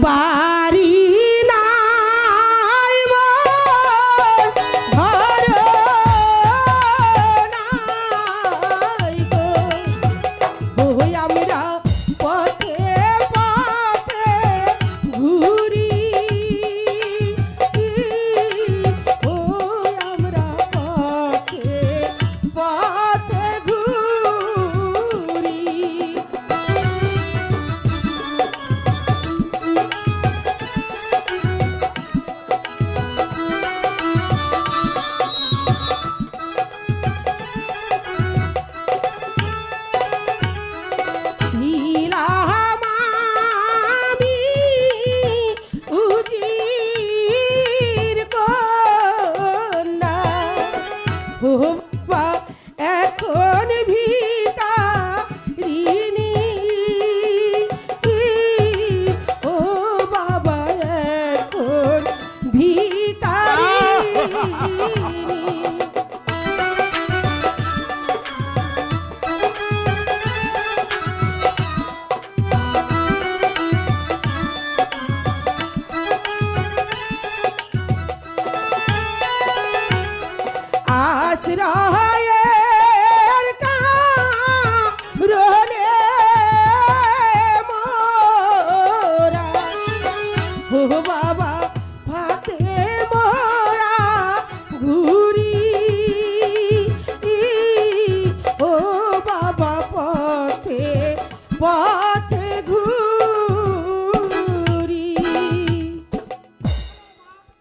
bari খুব আশ্রয়ের কামরণে মোরা। হো বাবা ফাতে মোরা ঘুরি। ও বাবা পথে পথ